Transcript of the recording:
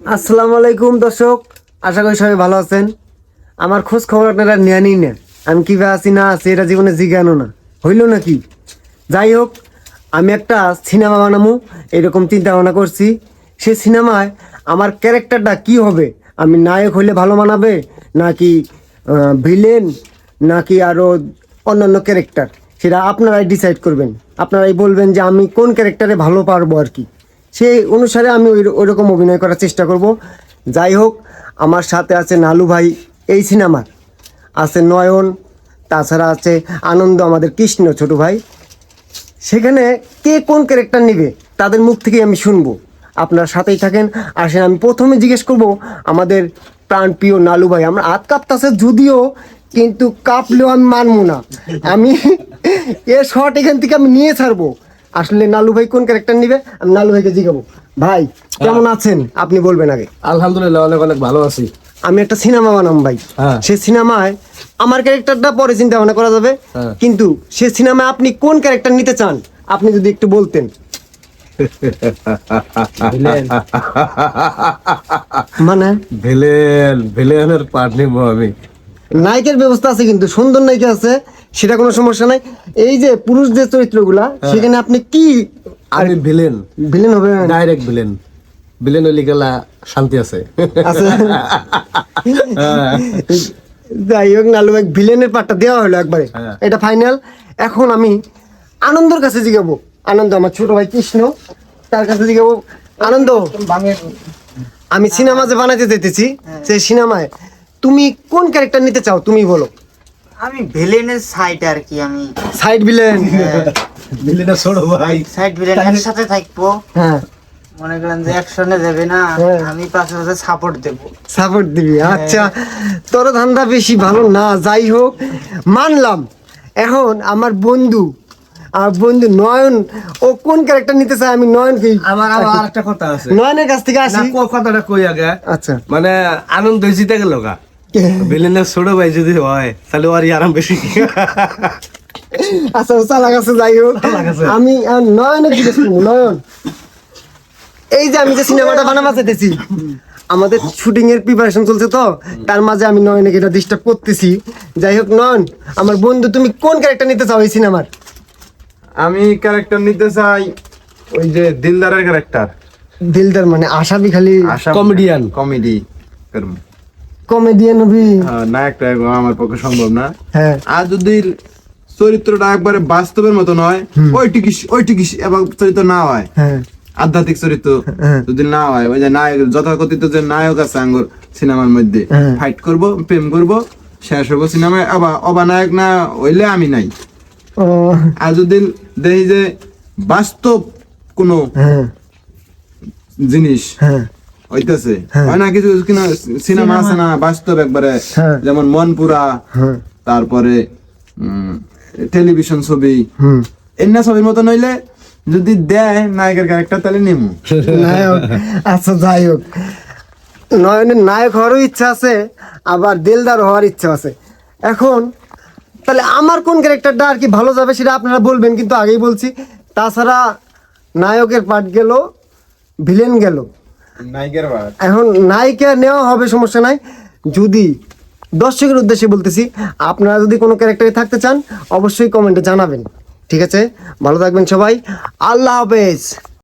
আসসালামু আলাইকুম, দর্শক। আশা করি সবাই ভালো আছেন। আমার খোঁজ খবর আপনারা নেনই না আমি কীভাবে আছি না আছি, এটা জীবনে জিজ্ঞানো না। হইল নাকি? যাই হোক, আমি একটা সিনেমা বানাবো এরকম চিন্তা ভাবনা করছি। সে সিনেমায় আমার ক্যারেক্টারটা কি হবে? আমি নায়ক হইলে ভালো মানাবে? নাকি ভিলেন? নাকি আরও অন্যান্য ক্যারেক্টার? সেটা আপনারাই ডিসাইড করবেন। আপনারাই বলবেন যে আমি কোন ক্যারেক্টারে ভালো পারব আর কি। সেই অনুসারে আমি ওই ওইরকম অভিনয় করার চেষ্টা করব। যাই হোক, আমার সাথে আছে নালু ভাই এই সিনেমার। আছে নয়ন, তাছাড়া আছে আনন্দ আমাদের কৃষ্ণ ছোট ভাই। সেখানে কে কোন ক্যারেক্টার নেবে, তাদের মুখ থেকে আমি শুনব। আপনার সাথেই থাকেন। আসেন, আমি প্রথমে জিজ্ঞেস করব আমাদের প্রাণপ্রিয় নালু ভাই। আমরা হাত কাঁপতাছে যদিও, কিন্তু কাঁপলেও আমি মানবো না। আমি এ শট এখান থেকে আমি নিয়ে ছাড়বো। আসলে নালু ভাই কোন ক্যারেক্টার নেবে? আমি নালু ভাইকে জিগাবো। ভাই কেমন আছেন? আপনি বলবেন আগে। আলহামদুলিল্লাহ অনেক অনেক ভালো আছি। আমি একটা সিনেমা বানাম ভাই। হ্যাঁ। সে সিনেমায় আমার ক্যারেক্টারটা পরে চিন্তা ভাবনা করা যাবে। হ্যাঁ। কিন্তু সে সিনেমায় আপনি কোন ক্যারেক্টার নিতে চান? আপনি যদি একটু বলতেন। মানে? ভিলেন ভিলেনের পার্ট নিব আমি। নায়কের ব্যবস্থা আছে কিন্তু সুন্দর নায়িকা আছে সেটা কোনো সমস্যা নাই। এই যে পুরুষ যে চরিত্রগুলা হ্যাঁ। সেখানে আপনি কি আমি ভিলেন ভিলেন হবে ডাইরেক্ট ভিলেন ভিলেন হলে গেলা শান্তি আছে। আছে? যাই হোক নালু ভাই ভিলেনের পার্টটা দেওয়া হলো একবারে। হ্যাঁ। এটা ফাইনাল এখন আমি আনন্দর কাছে জিগাবো। আনন্দ আমার ছোট ভাই কৃষ্ণ তার কাছে জিগাবো। আনন্দ। আমি সিনেমা যে বানাতে যেতেছি সেই সিনেমায় তুমি কোন ক্যারেক্টার নিতে চাও তুমি বলো। আমি ভিলেনের সাইড আর কি আমি সাইড ভিলেন ভিলেনের ভাই। সাইড ভিলেনের সাথে থাকব। হ্যাঁ। মনে করেন যে অ্যাকশনে দেবে না হ্যাঁ। আমি পাশে পাশে সাপোর্ট দেবো। সাপোর্ট দিবি আচ্ছা। তোর ধান্দা বেশি ভালো না যাই হোক। মানলাম। এখন আমার বন্ধু আর বন্ধু নয়ন ও কোন ক্যারেক্টার নিতে চায় আমি নয়ন কি আমার আবার আরেকটা কথা আছে। নয়নের কাছ থেকে আসি। কথাটা কই আগে? আচ্ছা। মানে আনন্দ জিতে গেল গা। ভিলেনের ছোট ভাই যদি হয় তাহলে ওর আরাম বেশি। আচ্ছা চালা গেছে যাই হোক। আছে। আমি নয়নের জিজ্ঞেস করব নয়ন। এই যে আমি যে সিনেমাটা বানাবা চাইতেছি আমাদের শুটিং এর প্রিপারেশন চলছে তো তার মাঝে আমি নয়নকে এটা ডিস্টার্ব করতেছি। যাই হোক নয়ন আমার বন্ধু তুমি কোন ক্যারেক্টার নিতে চাও এই সিনেমার? আমি ক্যারেক্টার নিতে চাই ওই যে দিলদারের ক্যারেক্টার দিলদার মানে আশাবি খালি কমেডিয়ান কমেডি কমেডিয়ান হবি নায়কটা আমার পক্ষে সম্ভব না। হ্যাঁ। আর যদি চরিত্রটা একবারে বাস্তবের মতো নয় ওই টিকিস ওই টিকিস এবং চরিত্র না হয়। হ্যাঁ। আধ্যাত্মিক চরিত্র হ্যাঁ। যদি না হয় ওই যে নায়ক যথাকথিত যে নায়ক আছে আঙ্গুর সিনেমার মধ্যে হ্যাঁ। ফাইট করব প্রেম করব শেষ হব সিনেমায় আবার অবানায়ক না হইলে আমি নাই। আর যদি দেখি যে বাস্তব কোনো হ্যাঁ। জিনিস হ্যাঁ। হইতেছে। হ্যাঁ। হয় না কিছু কিনা সিনেমা আছে না বাস্তব একবারে হ্যাঁ। যেমন মনপুরা হ্যাঁ। তারপরে টেলিভিশন ছবি। এন্না ছবির মতো নইলে যদি দেয় নায়কের ক্যারেক্টার তাহলে নেমু। নায়ক। আচ্ছা যাই হোক। নয়নের নায়ক হওয়ারও ইচ্ছা আছে আবার দিলদার হওয়ার ইচ্ছা আছে। এখন তাহলে আমার কোন ক্যারেক্টারটা আর কি ভালো যাবে সেটা আপনারা বলবেন কিন্তু আগেই বলছি। তাছাড়া নায়কের পার্ট গেল ভিলেন গেল। এখন নায়িকা নেওয়া হবে, সমস্যা নাই। যদি দর্শকের উদ্দেশ্যে বলতেছি, আপনারা যদি কোনো ক্যারেক্টারে থাকতে চান, অবশ্যই কমেন্টে জানাবেন। ঠিক আছে? ভালো থাকবেন সবাই। আল্লাহ হাফেজ।